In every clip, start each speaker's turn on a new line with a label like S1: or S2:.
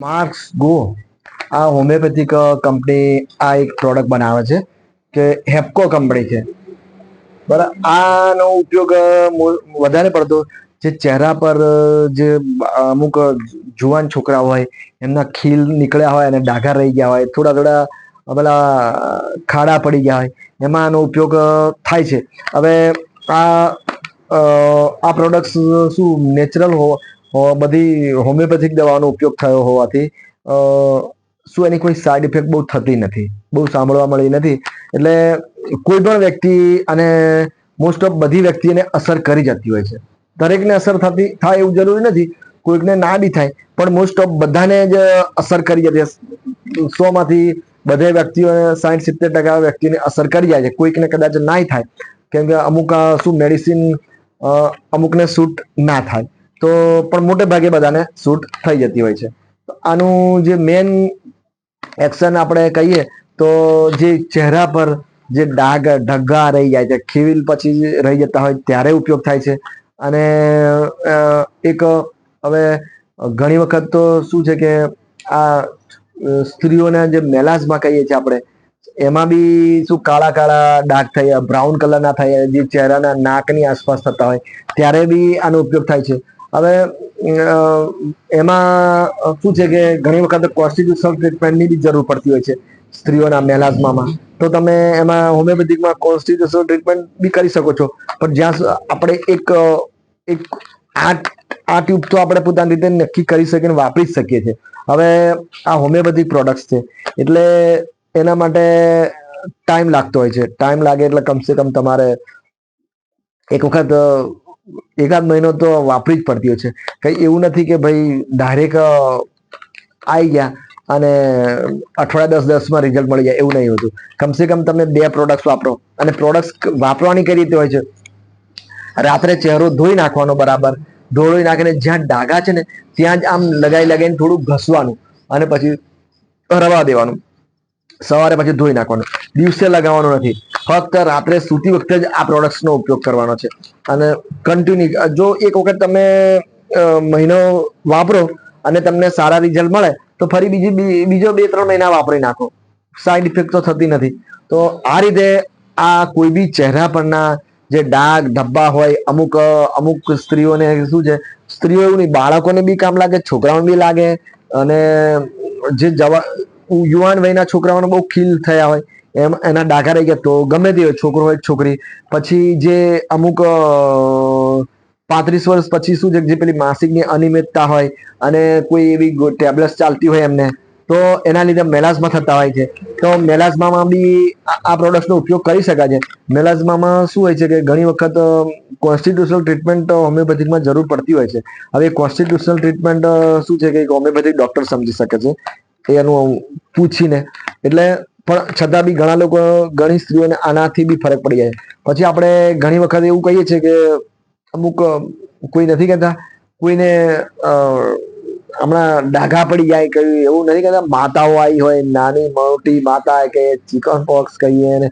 S1: Marks go આ homeopathic company આ એક પ્રોડક્ટ બનાવે છે કે હેપકો કંપની છે. બરાબર આનો ઉપયોગ વધારે પડતો જે ચહેરા પર જે અમુક જુવાન છોકરા હોય, એમના ખીલ નીકળ્યા હોય અને ડાઘા રહી ગયા હોય, થોડા થોડા પેલા ખાડા પડી ગયા હોય, એમાં આનો ઉપયોગ થાય છે. હવે આ આ પ્રોડક્ટ શું નેચરલ હો હો- બધી હોમિયોપેથિક દવાનો ઉપયોગ થયો હોવાથી શું એની કોઈ સાઈડ ઇફેક્ટ બહુ થતી નથી, બહુ સાંભળવા મળી નથી. એટલે કોઈ પણ વ્યક્તિ અને મોસ્ટ ઓફ બધી વ્યક્તિને અસર કરી જતી હોય છે. દરેકને અસર થતી, થાય એવું જરૂરી નથી, કોઈકને ના બી થાય, પણ મોસ્ટ ઓફ બધાને જ અસર કરી જતી સો માંથી બધે વ્યક્તિઓને સાઠ સિત્તેર ટકા વ્યક્તિને અસર કરી જાય છે. કોઈકને કદાચ નાય થાય, કેમ કે અમુક શું મેડિસિન અમુકને સૂટ ના થાય. તો પણ મોટે ભાગે બધાને શૂટ થઈ જતી હોય છે. આનું જે મેન એક્શન આપણે કહીએ, તો જે ચહેરા પર જે ડાઘ, ઢગા રહી જાય છે ખીલ પછી રહી જતા હોય ત્યારે ઉપયોગ થાય છે. અને એક હવે ઘણી વખત તો શું છે કે આ સ્ત્રીઓને સ્ત્રીઓના જે મેલાઝમાં કહીએ છીએ આપણે, એમાં બી શું કાળા કાળા ડાઘ થયા, બ્રાઉન કલરના થાય, જે ચહેરાના નાકની આસપાસ થતા હોય, ત્યારે બી આનો ઉપયોગ થાય છે. હવે એમાં શું છે કે ઘણી વખત કોન્સ્ટિટ્યુશનલ ટ્રીટમેન્ટની બી જરૂર પડતી હોય છે સ્ત્રીઓના મેલાઝમામાં. તો તમે એમાં હોમિયોપેથિકમાં કોન્સ્ટિટ્યુશનલ ટ્રીટમેન્ટ બી કરી શકો છો. પણ જ્યાં આપણે એક એક આ આ ટ્યુબ તો આપણે પોતાની રીતે નક્કી કરી શકીએ વાપરી શકીએ છીએ. હવે આ હોમિયોપેથિક પ્રોડક્ટ્સ છે. એટલે એના માટે ટાઈમ લાગતો હોય છે. ટાઈમ લાગે એટલે કમસે કમ તમારે એક વખત એકાદ મહિનો તો વાપરી જ પડતી હોય છે. કઈ એવું નથી કે ભાઈ ડાયરેક આવી ગયા અને અઠવાડિયા દસ દસમાં રિઝલ્ટ મળી જાય, એવું નહીં હોતું. કમસે કમ તમે બે પ્રોડક્ટ્સ વાપરો. અને પ્રોડક્ટ્સ વાપરવાની કઈ રીતે હોય છે? રાત્રે ચહેરો ધોઈ નાખવાનો બરાબર. ધોઈ નાખીને જ્યાં ડાઘા છે ને, ત્યાં જ આમ લગાઈ લગાઈને થોડું ઘસવાનું. અને પછી રવા દેવાનું. સવારે પછી ધોઈ નાખવાનું. દિવસે લગાવવાનું નથી. ફક્ત રાત્રે સૂતી વખતે જ આ પ્રોડક્ટ્સનો ઉપયોગ કરવાનો છે. અને કન્ટિન્યુ જો એક વખત તમે મહિનો વાપરો અને તમને સારા રિઝલ્ટ મળે, તો ફરી બીજી બીજો બે, ત્રણ મહિના વાપરી નાખો. સાઈડ ઇફેક્ટ તો થતી નથી. તો આ રીતે આ કોઈ બી ચહેરા પરના જે ડાઘ, ધબ્બા હોય, અમુક અમુક સ્ત્રીઓને શું છે, સ્ત્રીઓ નહીં, બાળકોને બી કામ લાગે, છોકરાઓને બી લાગે અને જે જવા યુવાન વયના છોકરાઓને બહુ ખીલ થયા હોય, એમ એના ડાઘા રહી ગયા. તો ગમે તે હોય, છોકરો હોય, છોકરી. પછી જે અમુક પાંત્રીસ વર્ષ પછી શું છે જે પેલી માસિકની અનિયમિતતા હોય અને કોઈ એવી ટેબ્લેટ્સ ચાલતી હોય એમને, તો એના લીધે મેલાઝમા થતા હોય છે. તો મેલાઝમામાં બી આ પ્રોડક્ટ્સનો ઉપયોગ કરી શકાય છે. મેલાઝમામાં શું હોય છે કે ઘણી વખત કોન્સ્ટિટ્યુશનલ ટ્રીટમેન્ટ હોમિયોપેથિકમાં જરૂર પડતી હોય છે. હવે કોન્સ્ટિટ્યુશનલ ટ્રીટમેન્ટ શું છે કે હોમિયોપેથિક ડૉક્ટર સમજી શકે છે. એનું પૂછીને. એટલે પણ છતાં બી ઘણા લોકો, ઘણી સ્ત્રીઓને આનાથી બી ફરક પડી જાય. પછી આપણે ઘણી વખત એવું કહીએ છીએ કે અમુક કોઈ નથી કહેતા. કોઈને હમણાં ડાઘા પડી જાય કહ્યું એવું નથી કહેતા. માતાઓ આવી હોય, નાની મોટી માતા કે ચિકન પોક્સ કહીએ ને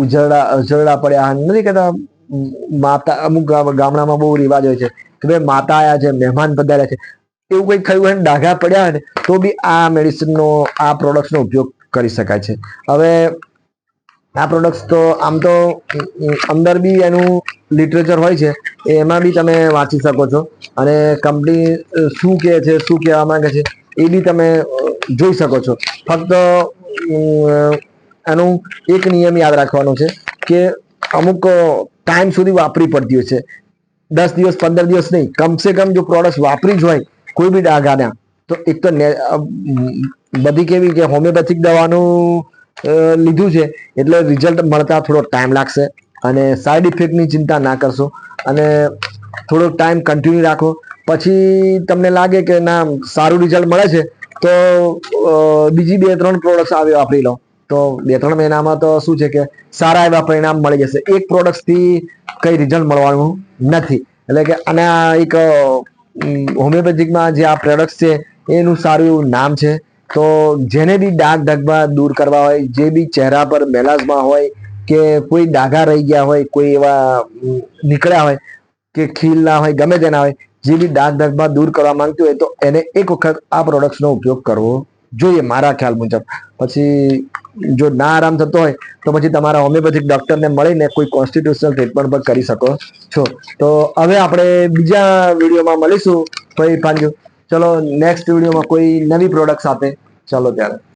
S1: ઉજરડા ઉજરડા પડ્યા નથી કહેતા. માતા, અમુક ગામડામાં બહુ રિવાજ હોય છે કે ભાઈ માતા આવ્યા છે, મહેમાન પધાર્યા છે. એવું કંઈક થયું હોય ડાઘા પડ્યા હોય તો બી આ મેડિસિનનો આ પ્રોડક્ટ્સનો ઉપયોગ કરી શકાય છે. હવે આ પ્રોડક્ટ્સ તો આમ તો અંદર બી એનું લિટરેચર હોય છે, એમાં બી તમે વાંચી શકો છો. અને કંપની શું કહે છે, શું કહેવા માંગે છે, એ બી તમે જોઈ શકો છો. ફક્ત એનું એક નિયમ યાદ રાખવાનો છે કે અમુક ટાઈમ સુધી વાપરી પડતી હોય છે. દસ દિવસ, પંદર દિવસ નહીં, કમસે કમ જો પ્રોડક્ટ વાપરી જ હોય કોઈ બી ડાઘાના તો એક તો બધી કેવી કે હોમિયોપેથિક દવાનું લીધું છે, એટલે રિઝલ્ટ મળતા થોડો ટાઈમ લાગશે. અને સાઈડ ઇફેક્ટની ચિંતા ના કરશો. અને થોડો ટાઈમ કન્ટિન્યુ રાખો. પછી તમને લાગે કે ના, સારું રિઝલ્ટ મળે છે, તો બીજી બે, ત્રણ પ્રોડક્ટ્સ આવી વાપરી લો. તો બે, ત્રણ મહિનામાં તો શું છે કે સારા એવા પરિણામ મળી જશે. એક પ્રોડક્ટથી કંઈ રિઝલ્ટ મળવાનું નથી. એટલે કે આના એક હોમિયોપેથિકમાં જે આ પ્રોડક્ટ્સ છે, એનું સારું એવું નામ છે. તો જેને બી ડાઘ ધગબા દૂર કરવા હોય, જે બી ચહેરા પર મેલાઝમા હોય, કે કોઈ ડાઘા રહી ગયા હોય, કોઈ એવા નીકળ્યા હોય, કે ખીલ ના હોય, ગમે તેના હોય, જે બી ડાઘ ધબ્બા દૂર કરવા માંગતું હોય, તો એને એક વખત આ પ્રોડક્ટ્સનો ઉપયોગ કરવો જોઈએ મારા ખ્યાલ મુજબ. પછી જો ના આરામ થતો હોય, તો પછી તમારા હોમિયોપેથિક ડૉક્ટરને મળીને કોઈ કોન્સ્ટિટ્યુશનલ ટ્રીટમેન્ટ પણ કરી શકો છો. તો હવે આપણે બીજા વિડીયોમાં મળીશું. ભાઈ, પાંજુ. ચલો નેક્સ્ટ વિડીયોમાં કોઈ નવી પ્રોડક્ટ સાથે. ચાલો ત્યારે.